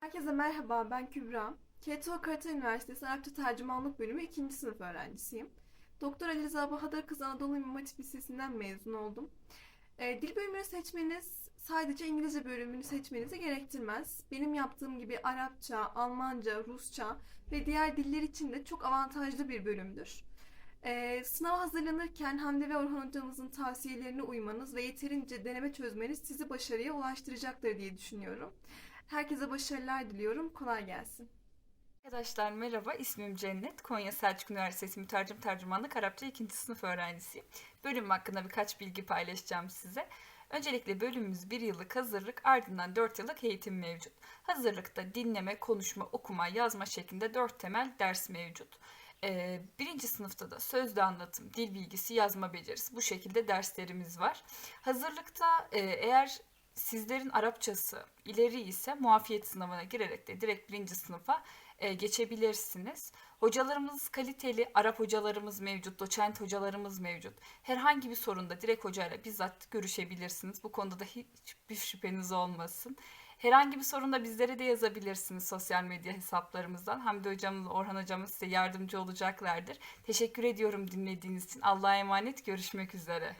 Herkese merhaba, ben Kübra. KTO Karatay Üniversitesi Arapça Tercümanlık Bölümü 2. sınıf öğrencisiyim. Doktor Ali Rıza Bahadır Kız Anadolu İmam Hatip Lisesi'nden mezun oldum. Ee, dil bölümünü seçmeniz sadece İngilizce bölümünü seçmenizi gerektirmez. Benim yaptığım gibi Arapça, Almanca, Rusça ve diğer diller için de çok avantajlı bir bölümdür. Ee, sınava hazırlanırken Hamdi ve Orhan hocamızın tavsiyelerine uymanız ve yeterince deneme çözmeniz sizi başarıya ulaştıracaktır diye düşünüyorum. Herkese başarılar diliyorum. Kolay gelsin. Arkadaşlar merhaba, ismim Cennet. Konya Selçuk Üniversitesi Mütercim Tercümanlık Arapça 2. sınıf öğrencisiyim. Bölüm hakkında birkaç bilgi paylaşacağım size. Öncelikle bölümümüz bir yıllık hazırlık, ardından 4 yıllık eğitim mevcut. Hazırlıkta dinleme, konuşma, okuma, yazma şeklinde 4 temel ders mevcut. Ee, birinci sınıfta da sözlü anlatım, dil bilgisi, yazma becerisi bu şekilde derslerimiz var. Hazırlıkta e, eğer sizlerin Arapçası ileri ise muafiyet sınavına girerek de direkt birinci sınıfa e, geçebilirsiniz. Hocalarımız kaliteli, Arap hocalarımız mevcut, doçent hocalarımız mevcut. Herhangi bir sorunda direkt hocayla bizzat görüşebilirsiniz. Bu konuda da hiçbir şüpheniz olmasın. Herhangi bir sorunda bizlere de yazabilirsiniz sosyal medya hesaplarımızdan. Hamdi hocamız, Orhan hocamız size yardımcı olacaklardır. Teşekkür ediyorum dinlediğiniz için. Allah'a emanet, görüşmek üzere.